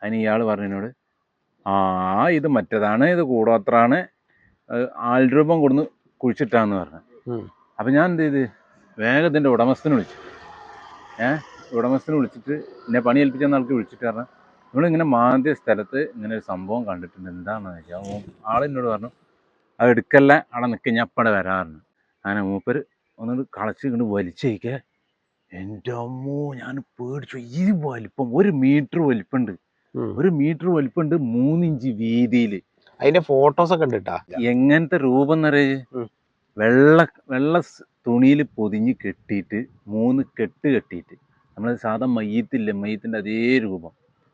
അതിന് ഇയാൾ പറഞ്ഞതിനോട് ആ ഇത് മറ്റേതാണ് ഇത് കൂടോത്രാണ് ആൽരൂപം കൊടുന്ന് കുഴിച്ചിട്ടാന്ന് പറഞ്ഞു. അപ്പം ഞാൻ എന്ത് ചെയ്ത്? വേഗം ഇതിന്റെ ഉടമസ്ഥനെ വിളിച്ചു. ഏ? ഉടമസ്ഥനെ വിളിച്ചിട്ട് എന്നെ പണി ഏൽപ്പിച്ച ആൾക്ക് വിളിച്ചിട്ട് പറഞ്ഞു. നിങ്ങളിങ്ങനെ മാന്തിയ സ്ഥലത്ത് ഇങ്ങനെ ഒരു സംഭവം കണ്ടിട്ടുണ്ട്. എന്താണെന്ന് വെച്ചാൽ ആളെന്നോട് പറഞ്ഞു അത് എടുക്കല്ല അവിടെ നിൽക്കുക ഞാൻ അപ്പടെ വരാറുണ്ട് അങ്ങനെ മൂപ്പർ ഒന്നുകൂടി കളച്ച് ഇങ്ങോട്ട് വലിച്ചേക്കുക എന്റെ അമ്മോ ഞാൻ പേടിച്ചു ഈ വലിപ്പം ഒരു മീറ്റർ വലിപ്പുണ്ട്. ഒരു മീറ്റർ വലിപ്പുണ്ട് മൂന്നിഞ്ച് വീതിയിൽ. അതിന്റെ ഫോട്ടോസ് ഒക്കെ ഉണ്ട് എങ്ങനത്തെ രൂപം എന്നറിയ. വെള്ള വെള്ള തുണിയിൽ പൊതിഞ്ഞ് കെട്ടിയിട്ട് മൂന്ന് കെട്ട് കെട്ടിയിട്ട്. നമ്മൾ സാധാ മയ്യത്തില്ലേ മയ്യത്തിന്റെ അതേ രൂപം.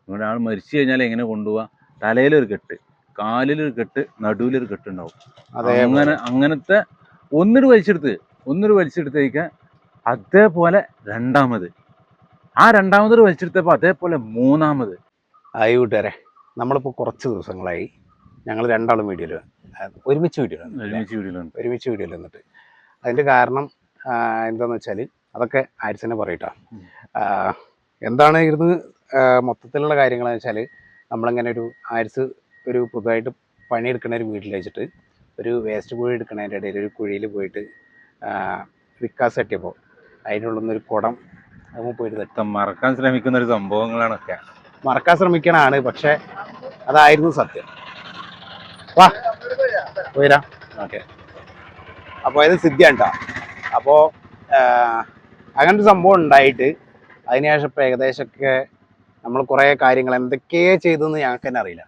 നമ്മുടെ ആൾ മരിച്ചു കഴിഞ്ഞാൽ എങ്ങനെ കൊണ്ടുപോവാ? തലയിലൊരു കെട്ട് കാലിലൊരു കെട്ട് നടുവിലൊരു കെട്ടുണ്ടാവും. അങ്ങനെ അങ്ങനത്തെ ഒന്നിട്ട് വലിച്ചെടുത്ത് ഒന്നിട്ട് വലിച്ചെടുത്തേക്ക് അതേപോലെ രണ്ടാമത്. ആ രണ്ടാമത് വലിച്ചെടുത്തപ്പോൾ അതേപോലെ മൂന്നാമത്. ആയി കൂട്ടുകാരെ നമ്മളിപ്പോൾ കുറച്ച് ദിവസങ്ങളായി. ഞങ്ങൾ രണ്ടാളും വീഡിയോയിൽ ഒരുമിച്ച് വീഡിയോ ഒരുമിച്ച് വീടിലുണ്ട് ഒരുമിച്ച് വീഡിയോയിൽ വന്നിട്ട്. അതിന്റെ കാരണം എന്താണെന്ന് വെച്ചാൽ അതൊക്കെ ആരിസിനെ പറയട്ടോ. എന്താണ് ഇരുന്ന് മൊത്തത്തിലുള്ള കാര്യങ്ങളെന്ന് വെച്ചാൽ നമ്മളിങ്ങനെ ഒരു ആരിസ് ഒരു പുതുതായിട്ട് പണിയെടുക്കുന്ന ഒരു വീട്ടിൽ വെച്ചിട്ട് ഒരു വേസ്റ്റ് കുഴി എടുക്കുന്നതിന്റെ ഇടയിൽ ഒരു കുഴിയിൽ പോയിട്ട് വിക്കാസ് തട്ടിയപ്പോൾ അതിനുള്ളിൽ ഒരു കുടം പോയിട്ട് മറക്കാൻ ശ്രമിക്കുന്ന ഒരു സംഭവങ്ങളാണൊക്കെ. മറക്കാൻ ശ്രമിക്കണാണ് പക്ഷെ അതായിരുന്നു സത്യം. വാ പോയിരാ ഓക്കെ. അപ്പോൾ ഇത് സിദ്ധിയാണ് കേട്ടോ അപ്പോൾ അങ്ങനൊരു സംഭവം ഉണ്ടായിട്ട് അതിനുശേഷം ഇപ്പോൾ ഏകദേശമൊക്കെ നമ്മൾ കുറേ കാര്യങ്ങൾ എന്തൊക്കെ ചെയ്തെന്ന് ഞങ്ങൾക്ക് തന്നെ അറിയില്ല.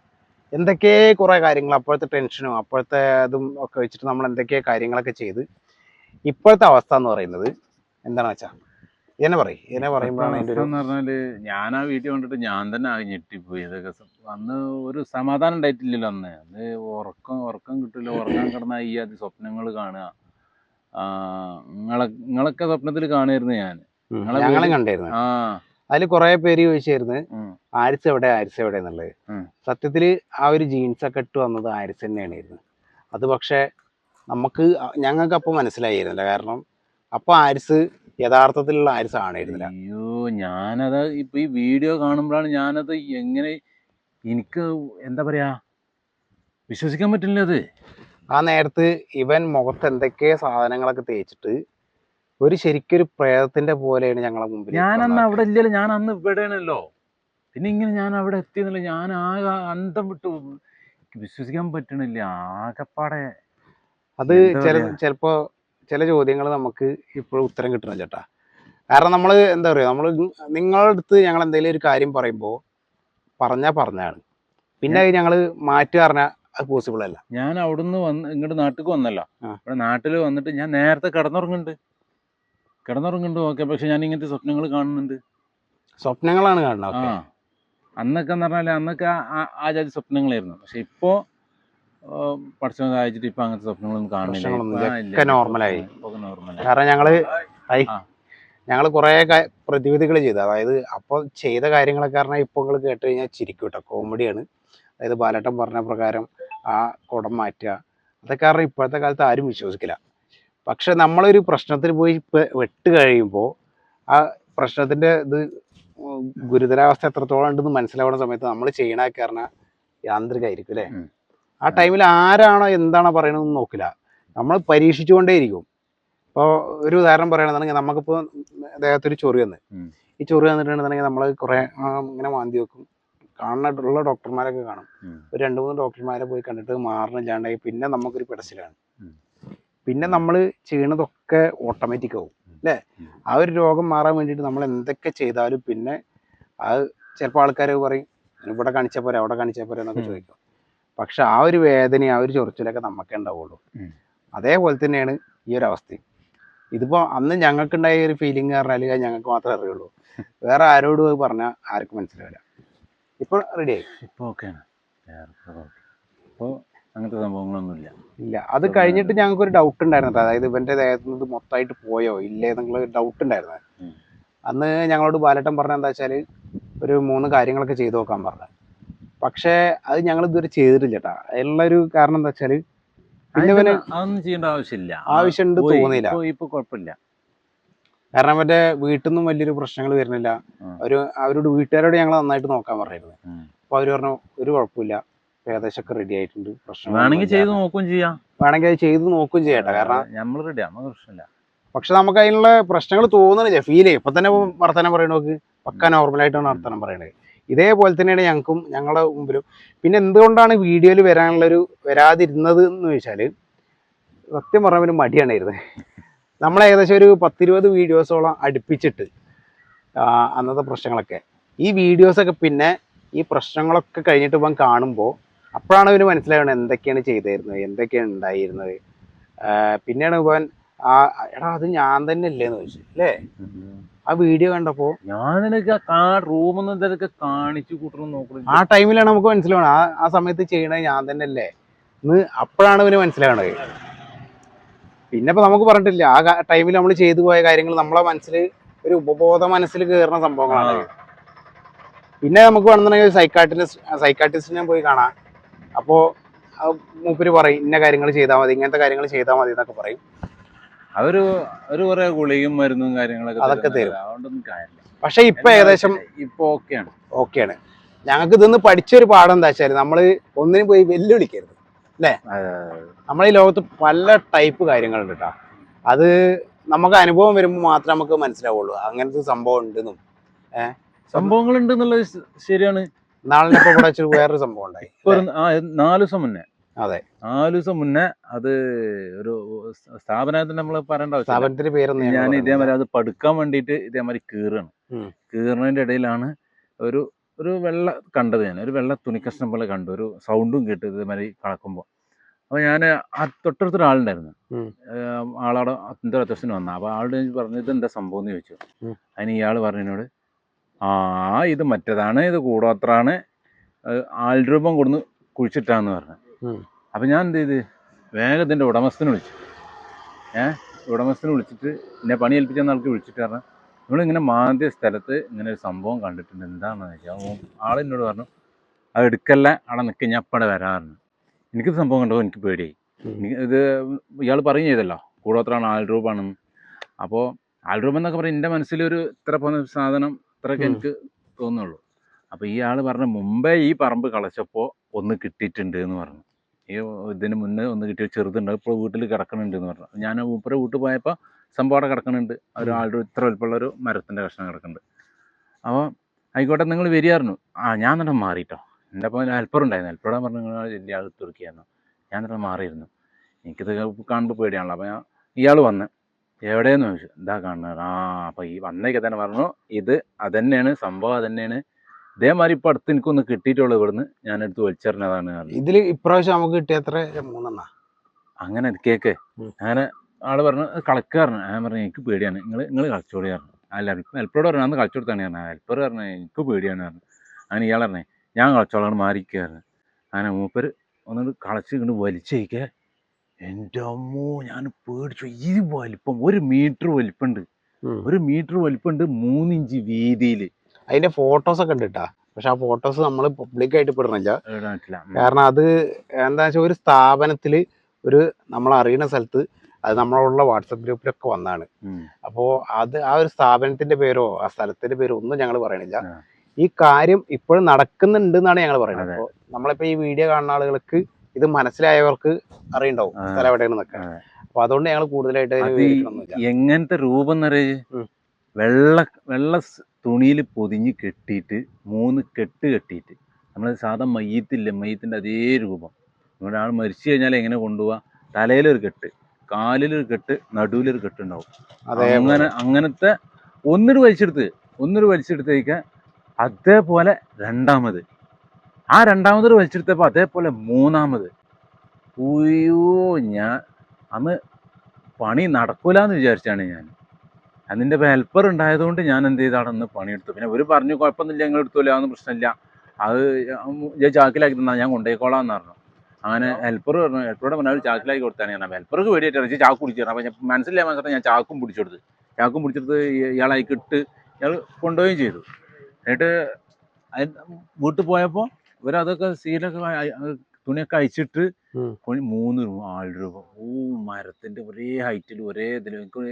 എന്തൊക്കെ കുറേ കാര്യങ്ങൾ അപ്പോഴത്തെ ടെൻഷനും അപ്പോഴത്തെ അതും ഒക്കെ വെച്ചിട്ട് നമ്മൾ എന്തൊക്കെ കാര്യങ്ങളൊക്കെ ചെയ്ത് ഇപ്പോഴത്തെ അവസ്ഥ എന്ന് പറയുന്നത് എന്താണെന്ന് വെച്ചാൽ എന്നെ പറയും എന്നെ പറയുമ്പോഴാണ് ഒരു പറഞ്ഞാൽ ഞാൻ ആ വീട്ടിൽ കണ്ടിട്ട് ഞാൻ തന്നെ ആകെ ഞെട്ടിപ്പോയി. ഇതൊക്കെ സം- അന്ന് ഒരു സമാധാനം ഉണ്ടായിട്ടില്ലല്ലോ അന്ന്. അന്ന് ഉറക്കം ഉറക്കം കിട്ടില്ല ഉറങ്ങാൻ കിടന്ന ഈ അത് സ്വപ്നങ്ങൾ കാണുക. ആ നിങ്ങളെ നിങ്ങളൊക്കെ സ്വപ്നത്തിൽ കാണുമായിരുന്നു ഞാൻ. ഞങ്ങളെ ഞങ്ങളും വീട്- കണ്ടായിരുന്നു. ആ. അതിൽ കുറെ പേര് ചോദിച്ചായിരുന്നു ഉം. ആരിസ് എവിടെ ആരിസ് എവിടെ എന്നുള്ളത്. ഉം. സത്യത്തിൽ ആ ഒരു ജീൻസ് ഒക്കെ ഇട്ട് വന്നത് ആരിസ് തന്നെയാണ് അത് പക്ഷേ നമുക്ക് അ- ഞങ്ങൾക്ക് അപ്പോൾ മനസ്സിലായിരുന്നില്ല കാരണം അപ്പോൾ ആരിസ് യഥാർത്ഥത്തിലുള്ള ആരിസ് ആണായിരുന്നില്ല അയ്യോ ഞാനത് ഇപ്പൊ ഈ വീഡിയോ കാണുമ്പോഴാണ് ഞാനത് എങ്ങനെ എനിക്ക് എന്താ പറയാ വിശ്വസിക്കാൻ പറ്റില്ല അത്. ആ നേരത്ത് ഇവൻ മുഖത്ത് എന്തൊക്കെ സാധനങ്ങളൊക്കെ തേച്ചിട്ട് ഒരു ശരിക്കൊരു പ്രേതത്തിന്റെ പോലെയാണ് ഞങ്ങളെ മുമ്പിൽ ഞാൻ അന്ന് അവിടെ ഇല്ലല്ലോ ഞാൻ അന്ന് ഇവിടെയാണല്ലോ. പിന്നെ ഇങ്ങനെ ഞാൻ അവിടെ എത്തിയെന്നില്ല ഞാൻ ആകെ അന്തം വിട്ടു. വിശ്വസിക്കാൻ പറ്റണില്ല ആകെപ്പാടെ അത് ചില ചിലപ്പോ ചില ചോദ്യങ്ങൾ നമുക്ക് ഇപ്പോഴും ഉത്തരം കിട്ടണം ചേട്ടാ. കാരണം നമ്മൾ എന്താ പറയുക നമ്മൾ നിങ്ങളുടെ അടുത്ത് ഞങ്ങൾ എന്തെങ്കിലും ഒരു കാര്യം പറയുമ്പോൾ പറഞ്ഞാൽ പറഞ്ഞാണ് പിന്നെ അത് ഞങ്ങൾ മാറ്റി പറഞ്ഞാൽ അത് പോസിബിൾ അല്ല. ഞാൻ അവിടുന്ന് വന്ന് ഇങ്ങോട്ട് നാട്ടിൽ വന്നല്ലോ. ഇവിടെ നാട്ടിൽ വന്നിട്ട് ഞാൻ നേരത്തെ കിടന്നുറങ്ങുന്നുണ്ട്. കിടന്നുറങ്ങുന്നുണ്ട് ഓക്കെ പക്ഷെ ഞാൻ ഇങ്ങനത്തെ സ്വപ്നങ്ങൾ കാണുന്നുണ്ട്. സ്വപ്നങ്ങളാണ് കാണുന്നത് അന്നൊക്കെ എന്ന് പറഞ്ഞാൽ അന്നൊക്കെ ആ- ജാതി സ്വപ്നങ്ങളായിരുന്നു. പക്ഷെ ഇപ്പോ പഠിച്ചത് സഹായിച്ചിട്ട് ഇപ്പൊ അങ്ങനത്തെ സ്വപ്നങ്ങളൊന്നും കാണുന്നില്ല. ഇപ്പൊ നോർമലായി. ഇപ്പൊ കാരണം ഞങ്ങൾ ഞങ്ങൾ കുറേ പ്രതിവിധികൾ ചെയ്തു. അതായത് അപ്പോൾ ചെയ്ത കാര്യങ്ങളൊക്കെ പറഞ്ഞാൽ ഇപ്പോൾ നിങ്ങൾ കേട്ട് കഴിഞ്ഞാൽ ചിരിക്കും കേട്ടോ കോമഡിയാണ് അതായത് ബാലട്ടൻ പറഞ്ഞ പ്രകാരം ആ കുടം മാറ്റുക. അതൊക്കെ കാരണം ഇപ്പോഴത്തെ കാലത്ത് ആരും വിശ്വസിക്കില്ല. പക്ഷെ നമ്മളൊരു പ്രശ്നത്തിൽ പോയി ഇപ്പൊ വെട്ട് കഴിയുമ്പോൾ ആ പ്രശ്നത്തിന്റെ ഇത് ഗുരുതരാവസ്ഥ എത്രത്തോളം ഉണ്ടെന്ന് മനസ്സിലാവുന്ന സമയത്ത് നമ്മൾ ചെയ്യണ കാരണം യാന്ത്രികമായിരിക്കും അല്ലേ. ആ ടൈമിൽ ആരാണോ എന്താണോ പറയണതെന്ന് നോക്കില്ല. നമ്മൾ പരീക്ഷിച്ചുകൊണ്ടേയിരിക്കും. ഇപ്പോൾ ഒരു ഉദാഹരണം പറയുകയാണെന്നുണ്ടെങ്കിൽ നമുക്കിപ്പോൾ ദേഹത്തൊരു ചൊറി വന്ന്. ഈ ചൊറി വന്നിട്ടുണ്ടെന്നുണ്ടെങ്കിൽ നമ്മൾ കുറേ ഇങ്ങനെ മാന്തി വെക്കും. കാണാനായിട്ടുള്ള ഡോക്ടർമാരൊക്കെ കാണും. ഒരു രണ്ട് മൂന്ന് ഡോക്ടർമാരെ പോയി കണ്ടിട്ട് മാറണില്ലാണ്ടായി പിന്നെ നമുക്കൊരു പിടച്ചിലാണ്. പിന്നെ നമ്മൾ ചെയ്യണതൊക്കെ ഓട്ടോമാറ്റിക് ആവും. അല്ലേ? ആ ഒരു രോഗം മാറാൻ വേണ്ടിയിട്ട് നമ്മൾ എന്തൊക്കെ ചെയ്താലും പിന്നെ അത് ചിലപ്പോൾ ആൾക്കാർ പറയും ഇവിടെ കാണിച്ചാൽ പോരെ അവിടെ കാണിച്ചാൽ പോരെ എന്നൊക്കെ. ചോദിക്കും. പക്ഷെ ആ ഒരു വേദന ആ ഒരു ചൊറിച്ചിലൊക്കെ നമുക്കേ ഉണ്ടാവുള്ളൂ അതേപോലെ തന്നെയാണ് ഈ ഒരു അവസ്ഥ ഇതിപ്പോ അന്ന് ഞങ്ങൾക്കുണ്ടായ ഒരു ഫീലിംഗ് പറഞ്ഞാൽ ഞങ്ങൾക്ക് മാത്രമേ അറിയുള്ളൂ. വേറെ ആരോട് പോയി പറഞ്ഞാൽ ആർക്കും മനസ്സിലാവില്ല. ഇപ്പോൾ റെഡിയായി ഇപ്പൊ ഓക്കെയാണ് ഇപ്പൊ അങ്ങനത്തെ സംഭവങ്ങളൊന്നുമില്ല. ഇല്ല. അത് കഴിഞ്ഞിട്ട് ഞങ്ങൾക്ക് ഒരു ഡൗട്ട് ഉണ്ടായിരുന്നു അതായത് ഇവന്റെ ദേഹത്തുനിന്ന് ഇത് മൊത്തമായിട്ട് പോയോ? ഇല്ലേ എന്നുള്ള ഒരു ഡൗട്ട് ഉണ്ടായിരുന്നു അന്ന് ഞങ്ങളോട് ബാലട്ടൻ പറഞ്ഞ എന്താ വെച്ചാൽ ഒരു മൂന്ന് കാര്യങ്ങളൊക്കെ ചെയ്തു നോക്കാൻ പറഞ്ഞു. പക്ഷേ അത് ഞങ്ങൾ ഇതുവരെ ചെയ്തിട്ടില്ല കേട്ടാ അതിനുള്ള ഒരു കാരണം എന്താ വെച്ചാൽ പിന്നെ പിന്നെ അതൊന്നും ചെയ്യേണ്ട ആവശ്യമില്ല. ആവശ്യമുണ്ട്. തോന്നിയില്ല ഇപ്പൊ- കുഴപ്പമില്ല. കാരണം മറ്റേ വീട്ടിൽ നിന്നും വലിയൊരു പ്രശ്നങ്ങൾ വരുന്നില്ല. അവർ ഒരു അവരോട് വീട്ടുകാരോട് ഞങ്ങൾ നന്നായിട്ട് നോക്കാൻ പറഞ്ഞിരുന്നു. അപ്പൊ അവർ പറഞ്ഞു ഒരു കുഴപ്പമില്ല. ഏകദേശം ഒക്കെ റെഡി ആയിട്ടുണ്ട്. പ്രശ്നം വേണമെങ്കിൽ ചെയ്ത് നോക്കുകയും ചെയ്യാം. വേണമെങ്കിൽ അത് ചെയ്ത് നോക്കുകയും ചെയ്യട്ടെ കാരണം നമ്മൾ റെഡി നമുക്ക് പ്രശ്നമില്ല. പക്ഷെ നമുക്ക് അതിനുള്ള പ്രശ്നങ്ങൾ തോന്നുന്നില്ല. ഫീൽ ചെയ്യും. ഇപ്പൊ തന്നെ വർത്തനം പറയണോക്ക് പക്ക നോർമലായിട്ടാണ് വർത്തനം പറയണത്. ഇതേപോലെ തന്നെയാണ് ഞങ്ങൾക്കും ഞങ്ങളുടെ മുമ്പിലും. പിന്നെ എന്തുകൊണ്ടാണ് വീഡിയോയിൽ വരാനുള്ളൊരു വരാതിരുന്നത് എന്ന് വെച്ചാൽ സത്യം പറഞ്ഞാൽ ഒരു മടിയാണായിരുന്നത് നമ്മൾ ഏകദേശം ഒരു പത്തിരുപത് വീഡിയോസോളം അടുപ്പിച്ചിട്ട് അന്നത്തെ പ്രശ്നങ്ങളൊക്കെ. ഈ വീഡിയോസൊക്കെ പിന്നെ ഈ പ്രശ്നങ്ങളൊക്കെ കഴിഞ്ഞിട്ട് ഇപ്പം കാണുമ്പോൾ അപ്പോഴാണ് ഇവന് മനസ്സിലാവുന്നത് എന്തൊക്കെയാണ് ചെയ്തിരുന്നത് എന്തൊക്കെയാണ് ഉണ്ടായിരുന്നത്. പിന്നെയാണ് ഇവൻ ആ എടാ അത് ഞാൻ തന്നെ അല്ലേന്ന് ചോദിച്ചു അല്ലേ? ആ വീഡിയോ കണ്ടപ്പോ ഞാൻ നിനക്ക് ആ റൂമൊന്നും ഇതൊക്കെ കാണിച്ചു കൂട്ടണം നോക്കണം. ആ ടൈമിലാണ് നമുക്ക് മനസ്സിലാവണം ആ ആ സമയത്ത് ചെയ്യണത് ഞാൻ തന്നെ അല്ലേ എന്ന് അപ്പോഴാണ് ഇവന് മനസ്സിലാവണത്. പിന്നെ ഇപ്പൊ നമുക്ക് പറഞ്ഞിട്ടില്ല. ആ ടൈമിൽ നമ്മൾ ചെയ്തു പോയ കാര്യങ്ങൾ നമ്മളെ മനസ്സിൽ ഒരു ഉപബോധ മനസ്സിൽ കയറുന്ന സംഭവങ്ങളാണ് പിന്നെ നമുക്ക് വേണമെന്നുണ്ടെങ്കിൽ സൈക്കാട്രിസ്റ്റ് സൈക്കാട്രിസ്റ്റിനെ പോയി കാണാം. അപ്പോൾ മൂപ്പര് പറയും ഇന്ന കാര്യങ്ങൾ ചെയ്താൽ മതി ഇങ്ങനത്തെ കാര്യങ്ങൾ ചെയ്താൽ മതി എന്നൊക്കെ പറയും. അവർ ഒരു കുറെ ഗുളികയും മരുന്നും കാര്യങ്ങളൊക്കെ അതൊക്കെ തരും. അതുകൊണ്ടൊന്നും കാര്യമില്ല. പക്ഷെ ഇപ്പൊ ഏകദേശം ഇപ്പൊ ഓക്കെയാണ്. ഓക്കെയാണ്. ഞങ്ങൾക്ക് ഇതൊന്ന് പഠിച്ചൊരു പാഠം എന്താ വെച്ചാൽ നമ്മൾ ഒന്നിനും പോയി വെല്ലുവിളിക്കരുത്. അല്ലേ? ഈ ലോകത്ത് പല ടൈപ്പ് കാര്യങ്ങളുണ്ട് കേട്ടോ അത് നമുക്ക് അനുഭവം വരുമ്പോൾ മാത്രമേ നമുക്ക് മനസ്സിലാവുള്ളൂ. അങ്ങനത്തെ സംഭവം ഉണ്ടെന്നും. സംഭവങ്ങൾ ഉണ്ട് എന്നുള്ളത് ശരിയാണ്. നാളെ ഇപ്പൊ ഇവിടെ വേറൊരു സംഭവം ഉണ്ടായി. നാല് ദിവസം മുന്നേ. അതെ. നാല് ദിവസം മുന്നേ അത് ഒരു സ്ഥാപനത്തിൽ നമ്മൾ പറയേണ്ട സ്ഥാപനത്തിന്റെ പേരൊന്നും ഞാൻ ഇതേമാതിരി അത് പടുക്കാൻ വേണ്ടിയിട്ട് ഇതേമാതിരി കീറാണ്. കീറുന്നതിന്റെ ഇടയിലാണ് ഒരു ഒരു വെള്ള കണ്ടത് ഞാൻ. ഒരു വെള്ള തുണിക്കഷ്ണം പോലെ കണ്ടു. ഒരു സൗണ്ടും കേട്ടു ഇതേമാതിരി കളക്കുമ്പോൾ അപ്പോൾ ഞാൻ തൊട്ടടുത്തൊരു ആളുണ്ടായിരുന്നു. ആളവിടെ എന്തോ അത്യാവശ്യം വന്ന. അപ്പോൾ ആളുടെ പറഞ്ഞു ഇത് എന്താ സംഭവം? എന്ന് ചോദിച്ചു. അതിന് ഇയാൾ പറഞ്ഞതിനോട് ആ ഇത് മറ്റേതാണ്. ഇത് കൂടോത്രാണ് ആൾരൂപം കൊടുന്ന് കുഴിച്ചിട്ടാന്ന് പറഞ്ഞു. അപ്പം ഞാൻ എന്ത് ചെയ്ത്? വേഗം ഇതിന്റെ ഉടമസ്ഥനെ വിളിച്ചു. ഏ? ഉടമസ്ഥനെ വിളിച്ചിട്ട് എന്നെ പണി ഏൽപ്പിച്ച ആൾക്ക് വിളിച്ചിട്ട് പറഞ്ഞു നിങ്ങളിങ്ങനെ മാന്തിയ സ്ഥലത്ത് ഇങ്ങനെ ഒരു സംഭവം കണ്ടിട്ടുണ്ട്. എന്താണെന്ന് വെച്ചാൽ എന്നോട് പറഞ്ഞു അത് എടുക്കല്ല. അവിടെ നിൽക്കുക ഞാൻ അപ്പടെ വരാറുണ്ട് എനിക്കിത് സംഭവം കണ്ടപ്പോൾ എനിക്ക് പേടിയായി. എനിക്ക് ഇത് ഇയാൾ പറയും ചെയ്തല്ലോ. കൂടോത്രാണ് ആൾ രൂപമാണ് അപ്പോൾ ആൾ രൂപം എന്നൊക്കെ പറയും എന്റെ മനസ്സിലൊരു ഇത്ര പോകുന്ന സാധനം ഇത്രയൊക്കെ എനിക്ക് തോന്നുള്ളൂ അപ്പോൾ ഈ ആൾ പറഞ്ഞ മുമ്പേ ഈ പറമ്പ് കളച്ചപ്പോൾ ഒന്ന് കിട്ടിയിട്ടുണ്ട് എന്ന് പറഞ്ഞു. ഈ ഇതിന് മുന്നേ ഒന്ന് കിട്ടിയ ചെറുതുണ്ട് ഇപ്പോൾ വീട്ടിൽ കിടക്കണുണ്ട് എന്ന് പറഞ്ഞു. ഞാൻ ഉപ്പര വീട്ടിൽ പോയപ്പോൾ സംഭവം അവിടെ കിടക്കണുണ്ട്. ഒരു ആളുടെ ഇത്ര വലുപ്പമുള്ള ഒരു മരത്തിന്റെ കഷ്ണം കിടക്കുന്നുണ്ട് അപ്പോൾ ആയിക്കോട്ടെ നിങ്ങൾ വരികയായിരുന്നു ആ ഞാൻ എന്നിട്ട് മാറിയിട്ടോ എന്റെ അപ്പം ഹെൽപ്പർ ഉണ്ടായിരുന്നു. ഹെൽപ്പറോടെ പറഞ്ഞു നിങ്ങൾ വലിയ ആൾ തുറക്കിയായിരുന്നു ഞാൻ എന്നിട്ട് മാറിയിരുന്നു. എനിക്കിത് കാണുമ്പോൾ പേടിയാണല്ലോ. അപ്പോൾ ഞാൻ ഇയാൾ വന്ന് എവിടെയെന്ന്? ചോദിച്ചു. എന്താ കാണുന്നത്. ആ അപ്പോൾ ഈ വന്നേക്കെ തന്നെ പറഞ്ഞു ഇത് അതന്നെയാണ് സംഭവം അതന്നെയാണ്. ഇതേമാതിരി ഇപ്പൊ അടുത്ത് എനിക്കൊന്ന് കിട്ടിയിട്ടുള്ളൂ ഇവിടുന്ന്. ഞാൻ എടുത്ത് വലിച്ചെറിഞ്ഞതാണ് ഇതിൽ ഇപ്രാവശ്യം നമുക്ക് കിട്ടിയ എത്ര? മൂന്നെണ്ണ? അങ്ങനെ കേക്ക്. അങ്ങനെ ആൾ പറഞ്ഞു കളിക്കാറുണ്ട് ഞാൻ പറഞ്ഞു എനിക്ക് പേടിയാണ്. നിങ്ങൾ നിങ്ങൾ കളിച്ചോളി പറഞ്ഞു. അല്ല ഹെൽപ്പറോട് പറഞ്ഞു അന്ന് കളിച്ചു കൊടുത്താണ് പറഞ്ഞു. ഹെൽപ്പർ പറഞ്ഞു എനിക്ക് പേടിയാണ് പറഞ്ഞു. അങ്ങനെ ഇയാൾ പറഞ്ഞേ ഞാൻ കളിച്ചോളാണ് മാറിക്കായിരുന്നു അങ്ങനെ മൂപ്പർ ഒന്നുകൊണ്ട് കളച്ച് ഇങ്ങോട്ട് വലിച്ചേക്കെ. എന്റെ അമ്മോ ഞാൻ പേടിച്ചു. ഈ വലിപ്പം ഒരു മീറ്റർ വലിപ്പമുണ്ട് ഒരു മീറ്റർ വലിപ്പമുണ്ട് മൂന്നിഞ്ച് വീതിയിൽ അതിന്റെ ഫോട്ടോസ് ഒക്കെ ഉണ്ട് കേട്ടാ പക്ഷെ ആ ഫോട്ടോസ് നമ്മൾ പബ്ലിക് ആയിട്ട് ഇടാനിട്ടില്ല കാരണം അത് എന്താ വെച്ചാൽ ഒരു സ്ഥാപനത്തിൽ ഒരു നമ്മൾ അറിയുന്ന സ്ഥലത്ത് അത് നമ്മളുള്ള വാട്സപ്പ് ഗ്രൂപ്പിലൊക്കെ വന്നാണ്. അപ്പോ അപ്പോൾ അത് ആ ഒരു സ്ഥാപനത്തിന്റെ പേരോ ആ സ്ഥലത്തിന്റെ പേരോ ഒന്നും ഞങ്ങൾ പറയണില്ല. ഈ കാര്യം ഇപ്പോഴും നടക്കുന്നുണ്ട് എന്നാണ് ഞങ്ങൾ പറയുന്നത്. അപ്പോൾ നമ്മളിപ്പോ ഈ വീഡിയോ കാണുന്ന ആളുകൾക്ക് ഇത് മനസ്സിലായവർക്ക് അറിയണ്ടാവും. സ്ഥലം എവിടെയാണ് നിൽക്കുക അപ്പൊ അതുകൊണ്ട് ഞങ്ങൾ കൂടുതലായിട്ട്. എങ്ങനത്തെ രൂപം എന്നറിയ. വെള്ള വെള്ള തുണിയിൽ പൊതിഞ്ഞ് കെട്ടിയിട്ട് മൂന്ന് കെട്ട് കെട്ടിയിട്ട്. നമ്മൾ സാധാ മയ്യത്തില്ലേ മയ്യത്തിന്റെ അതേ രൂപം. നമ്മുടെ ആൾ മരിച്ചു കഴിഞ്ഞാൽ എങ്ങനെ കൊണ്ടുപോവാ? തലയിലൊരു കെട്ട് കാലിലൊരു കെട്ട് നടുവിലൊരു കെട്ടുണ്ടാവും ഉണ്ടാവും. അങ്ങനെ അങ്ങനത്തെ ഒന്നിട്ട് വലിച്ചെടുത്ത് ഒന്നിട്ട് വലിച്ചെടുത്തേക്ക് അതേപോലെ രണ്ടാമത്. ആ രണ്ടാമത് വലിച്ചെടുത്തപ്പോൾ അതേപോലെ മൂന്നാമത്. ഉയ്യോ ഞാൻ അന്ന് പണി നടക്കൂലെന്ന് വിചാരിച്ചാണ് ഞാൻ അതിന്റെ ഹെൽപ്പർ ഉണ്ടായതുകൊണ്ട് ഞാൻ എന്ത് ചെയ്താണ് നിന്ന് പണിയെടുത്തു. പിന്നെ ഒരു പറഞ്ഞു കുഴപ്പമൊന്നുമില്ല ഞങ്ങൾ എടുത്തോല്ല അതൊന്നും പ്രശ്നമില്ല. അത് ഞാൻ ചാക്കിലാക്കി തന്നാൽ ഞാൻ കൊണ്ടുപോയിക്കോളാം എന്ന് പറഞ്ഞു. അങ്ങനെ ഹെൽപ്പർ പറഞ്ഞു ഹെൽപ്പറോട് പറഞ്ഞാൽ ചാക്കിലാക്കി കൊടുത്താണ് ഞാൻ ഹെൽപ്പർക്ക് വേണ്ടിയിട്ട് ഇറച്ചി ചാക്ക് പിടിച്ചു തരണം. അപ്പം ഞാൻ മനസ്സിലായി മനസ്സിലായി ഞാൻ ചാക്കും പിടിച്ചെടുത്ത് ചാക്കും പിടിച്ചെടുത്ത് ഇയാളായി കിട്ട് ഇയാൾ കൊണ്ടുപോവുകയും ചെയ്തു. എന്നിട്ട് വീട്ടിൽ പോയപ്പോൾ ഇവരതൊക്കെ സീലൊക്കെ തുണിയൊക്കെ അയച്ചിട്ട്. മൂന്ന് രൂപ ആൾ രൂപ ഓ മരത്തിന്റെ ഒരേ ഹൈറ്റിൽ ഒരേ ഇതിൽ എനിക്ക്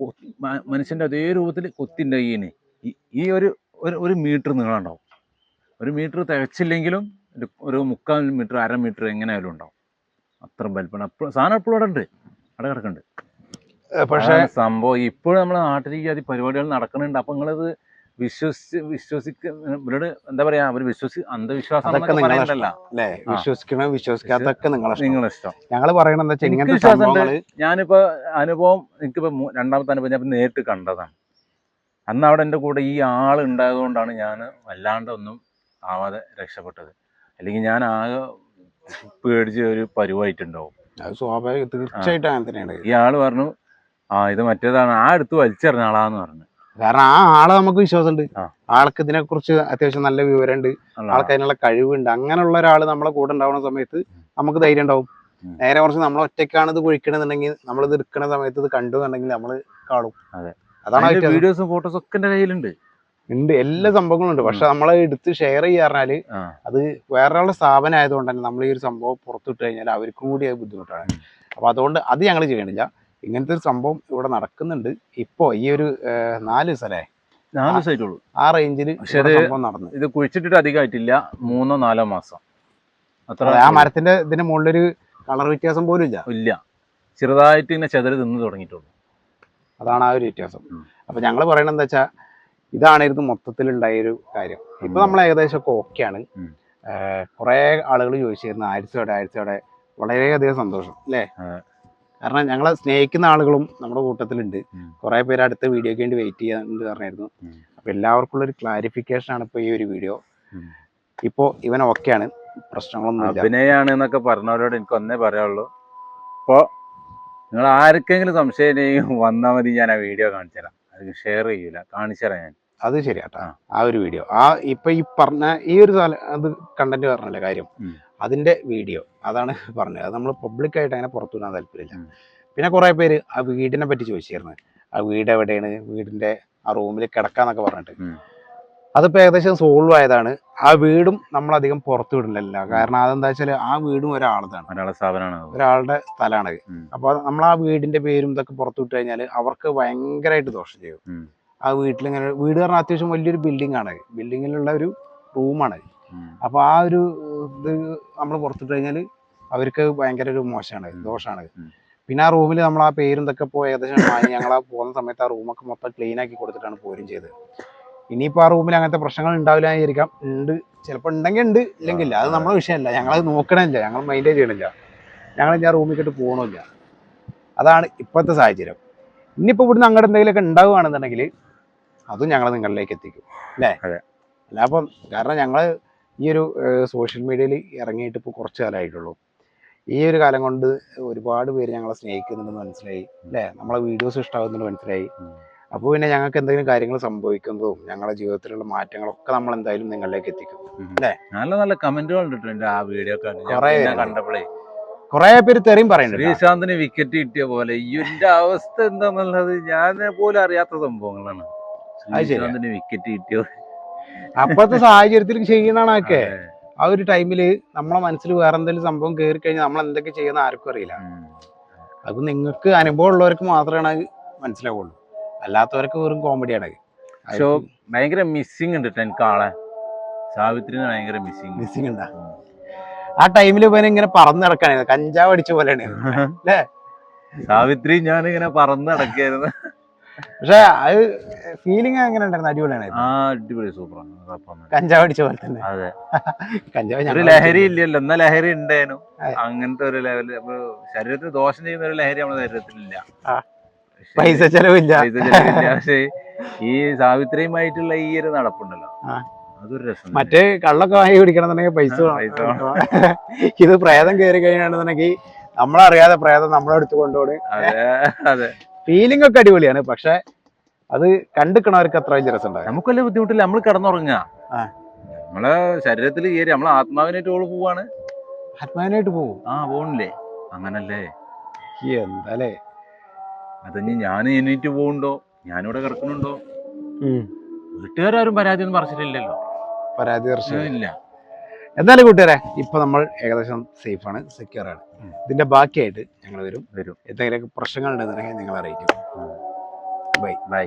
കൊത്തി- മ- മനുഷ്യന്റെ അതേ രൂപത്തിൽ കൊത്തിന്റെ ഈ- ഈ ഒരു ഒരു ഒരു മീറ്റർ നീളം ഉണ്ടാവും ഒരു മീറ്റർ തികച്ചില്ലെങ്കിലും ഒരു ഒരു മുക്കാൽ മീറ്റർ അര മീറ്റർ എങ്ങനെയായാലും ഉണ്ടാവും. അത്ര വലുപ്പം അപ്പോൾ സാധനം എപ്പോഴും അവിടെ ഉണ്ട്. അവിടെ കിടക്കുന്നുണ്ട്. പക്ഷേ സംഭവം. ഇപ്പോഴും നമ്മുടെ നാട്ടിലേക്ക് അത് പരിപാടികൾ നടക്കുന്നുണ്ട്. അപ്പം നിങ്ങളത് വിശ്വസിച്ച് വിശ്വസിക്ക ഇവരോട് എന്താ പറയാ അവർ വിശ്വസി അന്ധവിശ്വാസം അതൊക്കെ നിങ്ങളെ അല്ലേ? വിശ്വസിക്കണ വിശ്വസിക്കാത്തൊക്കെ നിങ്ങളെ ഇഷ്ടം. നിങ്ങളെ ഇഷ്ടം ഞങ്ങൾ പറയണെന്താ വെച്ചാൽ ഇങ്ങനത്തെ. സംഭവങ്ങൾ ഞാനിപ്പോ അനുഭവം എനിക്കിപ്പോ രണ്ടാമത്തെ അനുഭവം ഞാൻ നേരിട്ട് കണ്ടതാണ്. അന്ന് അവിടെ എന്റെ കൂടെ ഈ ആൾ ഉണ്ടായതുകൊണ്ടാണ് ഞാൻ വല്ലാണ്ട് ഒന്നും ആവാതെ രക്ഷപ്പെട്ടത്. അല്ലെങ്കിൽ ഞാൻ ആകെ പേടിച്ച് ഒരു പരുവായിട്ടുണ്ടാവും. അത് സ്വാഭാവിക. തീർച്ചയായിട്ടും അങ്ങനെ തന്നെയാണ്. ഈ ആൾ പറഞ്ഞു ആ ഇത് മറ്റേതാണ്. ആ എടുത്ത് വലിച്ചെറിഞ്ഞ ആളാന്ന് പറഞ്ഞു. കാരണം ആ ആളെ നമുക്ക് വിശ്വാസമുണ്ട്. ആൾക്ക് ഇതിനെ കുറിച്ച് അത്യാവശ്യം നല്ല വിവരമുണ്ട്. ആൾക്ക് അതിനുള്ള കഴിവുണ്ട്. അങ്ങനെയുള്ള ഒരാൾ നമ്മളെ കൂടെ ഉണ്ടാവുന്ന സമയത്ത് നമുക്ക് ധൈര്യം ഉണ്ടാവും. നേരെ കുറച്ച് നമ്മൾ ഒറ്റയ്ക്കാണ് ഇത് കുഴിക്കണമെന്നുണ്ടെങ്കിൽ നമ്മൾ ഇത് എടുക്കുന്ന സമയത്ത് ഇത് കണ്ടു എന്നുണ്ടെങ്കിൽ നമ്മൾ കാണും. അതെ. അതാണ് വീഡിയോസും ഫോട്ടോസും ഒക്കെ എന്റെ കയ്യിലുണ്ട്. ഉണ്ട്. എല്ലാ സംഭവങ്ങളും ഉണ്ട്. പക്ഷെ നമ്മളെ എടുത്ത് ഷെയർ ചെയ്യാറിഞ്ഞാൽ അത് വേറൊരാളുടെ സ്ഥാപനം ആയതുകൊണ്ട് തന്നെ നമ്മൾ ഈ ഒരു സംഭവം പുറത്തിട്ട് കഴിഞ്ഞാൽ അവർക്കും കൂടി അത് ബുദ്ധിമുട്ടാണ്. അപ്പൊ അതുകൊണ്ട് അത് ഞങ്ങൾ ചെയ്യണില്ല. ഇങ്ങനത്തെ ഒരു സംഭവം ഇവിടെ നടക്കുന്നുണ്ട്. ഇപ്പോ ഈ ഒരു നാല് ദിവസമല്ലേ നാല് ദിവസമായിട്ടുള്ളൂ ആ റേഞ്ചിൽ സംഭവം നടന്നു. ഇത് കുഴിച്ചിട്ടിട്ട് അധികമായിട്ടില്ല. മൂന്നോ നാലോ മാസം. അത്ര അതെ, ആ മരത്തിന്റെ ഇതിന്റെ മുകളിലൊരു കളർ വ്യത്യാസം പോലും ഇല്ല. ഇല്ല. ചെറുതായിട്ട് ഇങ്ങനെ ചെതൽ തിന്ന് തുടങ്ങിയിട്ടുള്ളൂ. അതാണ് ആ ഒരു വ്യത്യാസം. അപ്പൊ ഞങ്ങൾ പറയണത് എന്താ വെച്ചാൽ ഇതാണിരുന്നു മൊത്തത്തിൽ ഉണ്ടായ ഒരു കാര്യം. ഇപ്പൊ നമ്മൾ ഏകദേശം ഒക്കെ ഓക്കെയാണ് കുറേ ആളുകൾ ചോദിച്ചിരുന്നു ആയിരത്തോടെ ആയിരത്തോടെ വളരെയധികം സന്തോഷം അല്ലേ. കാരണം ഞങ്ങളെ സ്നേഹിക്കുന്ന ആളുകളും നമ്മുടെ കൂട്ടത്തിലുണ്ട്. കുറേ പേര് അടുത്ത വീഡിയോ വേണ്ടി വെയിറ്റ് ചെയ്യാറുണ്ട് പറഞ്ഞായിരുന്നു. അപ്പോൾ അപ്പൊ എല്ലാവർക്കും ഒരു ക്ലാരിഫിക്കേഷൻ ആണ് ഇപ്പൊ ഈ ഒരു വീഡിയോ. ഇപ്പോ ഇവൻ ഓക്കെയാണ് പ്രശ്നങ്ങളൊന്നും അഭിനയാണ് എന്നൊക്കെ പറഞ്ഞവരോട് എനിക്ക് ഒന്നേ പറയാനുള്ളൂ. അപ്പോൾ നിങ്ങൾ ആർക്കെങ്കിലും സംശയം വന്നാൽ മതി ഞാൻ ആ വീഡിയോ കാണിച്ചു തരാം അത് ഷെയർ ചെയ്യൂല കാണിച്ചു തരാം ഞാൻ. അത് ശരിയാട്ടാ. ആ. ആ ഒരു വീഡിയോ ആ ഇപ്പൊ ഈ പറഞ്ഞ ഈ ഒരു അത് കണ്ടന്റ് പറഞ്ഞല്ലേ കാര്യം. ഉം. അതിന്റെ വീഡിയോ. അതാണ് പറഞ്ഞത്. അത് നമ്മൾ പബ്ലിക്കായിട്ട് അങ്ങനെ പുറത്തു വിടാൻ താല്പര്യമില്ല. പിന്നെ കുറേ പേര് ആ വീടിനെ പറ്റി ചോദിച്ചിരുന്നു. ആ വീട് എവിടെയാണ്? വീടിന്റെ ആ റൂമിൽ കിടക്കാന്നൊക്കെ പറഞ്ഞിട്ട്. അതിപ്പോൾ അതിപ്പോ ഏകദേശം സോൾവ് ആയതാണ്. ആ വീടും നമ്മൾ അധികം പുറത്തു വിടില്ല കാരണം അതെന്താ വെച്ചാൽ ആ വീടും ഒരാളതാണ്. ഒരാളെ സ്ഥാപനമാണ്. ഒരാളുടെ സ്ഥലമാണ്. അപ്പോൾ അപ്പൊ നമ്മൾ ആ വീടിന്റെ പേരും ഇതൊക്കെ പുറത്തു വിട്ട് കഴിഞ്ഞാൽ അവർക്ക് ഭയങ്കരമായിട്ട് ദോഷം ചെയ്യും. ആ വീട്ടിൽ ഇങ്ങനെ വീട് പറഞ്ഞാൽ അത്യാവശ്യം വലിയൊരു ബിൽഡിംഗ് ആണ്. ബിൽഡിങ്ങിലുള്ള ഒരു റൂമാണ് അപ്പോൾ അപ്പൊ ആ ഒരു ഇത് നമ്മൾ പുറത്തിട്ട് കഴിഞ്ഞാൽ അവർക്ക് ഭയങ്കര ഒരു മോശമാണ് ദോഷമാണ് പിന്നെ ആ റൂമിൽ നമ്മൾ ആ പേരും ഇതൊക്കെ പോയി ഏകദേശം വാങ്ങി ഞങ്ങൾ ആ പോകുന്ന സമയത്ത് ആ റൂമൊക്കെ മൊത്തം ക്ലീൻ ആക്കി കൊടുത്തിട്ടാണ് പോരും ചെയ്തത്. ഇനിയിപ്പോൾ ആ റൂമിൽ അങ്ങനത്തെ പ്രശ്നങ്ങൾ ഉണ്ടാവില്ലായിരിക്കാം. ഉണ്ട്. ചിലപ്പോൾ ഉണ്ടെങ്കിൽ ഉണ്ട് ഇല്ലെങ്കിൽ ഇല്ല അത് നമ്മളെ വിഷയമല്ല. ഞങ്ങളത് നോക്കണില്ല. ഞങ്ങൾ മൈൻഡേജ് ചെയ്യണില്ല. ഞങ്ങൾ ഞാൻ റൂമിൽ കിട്ട് പോകണില്ല അതാണ് ഇപ്പോഴത്തെ സാഹചര്യം. ഇനിയിപ്പോൾ ഇവിടുന്ന് അങ്ങോട്ട് എന്തെങ്കിലുമൊക്കെ ഉണ്ടാവുകയാണെന്നുണ്ടെങ്കിൽ അതും ഞങ്ങൾ നിങ്ങളിലേക്ക് എത്തിക്കും. അല്ലേ. അല്ല അപ്പം കാരണം ഞങ്ങൾ ഈ ഒരു സോഷ്യൽ മീഡിയയിൽ ഇറങ്ങിയിട്ട് ഇപ്പോൾ കുറച്ച് കാലമായിട്ടുള്ളൂ. ഈ ഒരു കാലം കൊണ്ട് ഒരുപാട് പേര് ഞങ്ങളെ സ്നേഹിക്കുന്നുണ്ടെന്ന് മനസ്സിലായി. അല്ലേ? നമ്മളെ വീഡിയോസ് ഇഷ്ടമാകുന്നുണ്ട് മനസ്സിലായി. അപ്പോൾ പിന്നെ ഞങ്ങൾക്ക് എന്തെങ്കിലും കാര്യങ്ങൾ സംഭവിക്കുന്നതും ഞങ്ങളുടെ ജീവിതത്തിലുള്ള മാറ്റങ്ങളൊക്കെ നമ്മൾ എന്തായാലും നിങ്ങളിലേക്ക് എത്തിക്കും. അല്ലേ? നല്ല നല്ല കമന്റുകൾ കണ്ടിട്ടുണ്ട് ആ വീഡിയോ. കണ്ടപ്പോഴേ കുറെ പേര് തെറിയും പറയുന്നുണ്ട്. ശ്രീശാന്തിന് വിക്കറ്റ് കിട്ടിയ പോലെ ഇവന്റെ അവസ്ഥ എന്താന്നുള്ളത് ഞാൻ പോലും അറിയാത്ത സംഭവങ്ങളാണ്. ശ്രീശാന്തിന് വിക്കറ്റ് കിട്ടിയത് അപ്പോഴത്തെ സാഹചര്യത്തിൽ ചെയ്യുന്നതാണ് ഒക്കെ. ആ ഒരു ടൈമിൽ നമ്മളെ മനസ്സിൽ വേറെ എന്തെങ്കിലും സംഭവം കയറി കഴിഞ്ഞാൽ നമ്മൾ എന്തൊക്കെ ചെയ്യുന്ന ആർക്കും അറിയില്ല. അത് നിങ്ങൾക്ക് അനുഭവം ഉള്ളവർക്ക് മാത്രമാണ് അത് മനസ്സിലാവുള്ളൂ. അല്ലാത്തവർക്ക് വെറും കോമഡിയാണ് പക്ഷേ ഭയങ്കര മിസ്സിങ് ഉണ്ട് എനിക്ക് ആളെ. സാവിത്രിന് ഭയങ്കര മിസ്സിങ് ഉണ്ടാ? ആ ടൈമിൽ ഇവനെ ഇങ്ങനെ പറന്ന് നടക്കാനായിരുന്നു. കഞ്ചാവ് അടിച്ച പോലെയാണ്? സാവിത്രി ഞാൻ ഇങ്ങനെ പറന്ന് നടക്കായിരുന്നു. പക്ഷെ അത് ഫീലിംഗ് എങ്ങനെ ഉണ്ടായിരുന്നു? അടിപൊളിയാണ് ആ അടിപൊളി സൂപ്പറാണ്. കഞ്ചാവ് അടിച്ച പോലെ തന്നെ. അതെ. കഞ്ചാവ് ഒരു ലഹരി ഇല്ലല്ലോ. എന്നാ ലഹരി ഉണ്ടായിരുന്നു അങ്ങനത്തെ ഒരു ലെവൽ അപ്പൊ ശരീരത്തിന് ദോഷം ചെയ്യുന്ന ഒരു ലഹരി നമ്മുടെ ശരീരത്തിലില്ല. പൈസ ചെലവില്ല. പൈസ ചെലവില്ല. പക്ഷേ ഈ സാവിത്രിയുമായിട്ടുള്ള ഈ ഒരു നടപ്പുണ്ടല്ലോ. അതൊരു രസം മറ്റേ കള്ളൊക്കെ വാങ്ങി കുടിക്കണമെന്നുണ്ടെങ്കിൽ. പൈസ ഇത് പ്രേതം കയറി കഴിഞ്ഞാണെന്നുണ്ടെങ്കിൽ നമ്മളറിയാതെ പ്രേതം നമ്മളെടുത്ത് കൊണ്ടുപോയി അതെ അതെ. ഫീലിംഗ് ഒക്കെ അടിപൊളിയാണ്. പക്ഷെ അത് കണ്ടിക്കണവർക്ക് അത്ര വലിയ രസം ഉണ്ടാവില്ല നമുക്ക് വല്ല ബുദ്ധിമുട്ടില്ല? നമ്മൾ കിടന്നുറങ്ങുക. ആ. നമ്മളെ ശരീരത്തിൽ കയറി നമ്മളെ ആത്മാവിനായിട്ട് ഓൾ പോവാണ്. ആത്മാവിനായിട്ട് പോവും. ആ പോണില്ലേ അങ്ങനല്ലേ? എന്താലേ? അതിന് ഞാൻ എണീറ്റ് പോകുന്നുണ്ടോ ഞാനിവിടെ കിടക്കുന്നുണ്ടോ? വീട്ടുകാരും പരാതി ഒന്നും പറഞ്ഞിട്ടില്ലല്ലോ. പരാതി പറഞ്ഞില്ല ഇല്ല എന്തായാലും കൂട്ടുകാരെ ഇപ്പൊ നമ്മൾ ഏകദേശം സേഫ് ആണ് സെക്യൂർ ആണ്. ഇതിന്റെ ബാക്കിയായിട്ട് ഞങ്ങൾ വരും. വരും. എന്തെങ്കിലും പ്രശ്നങ്ങൾ ഉണ്ടെന്നുണ്ടെങ്കിൽ നിങ്ങൾ അറിയിക്കും ബൈ ബൈ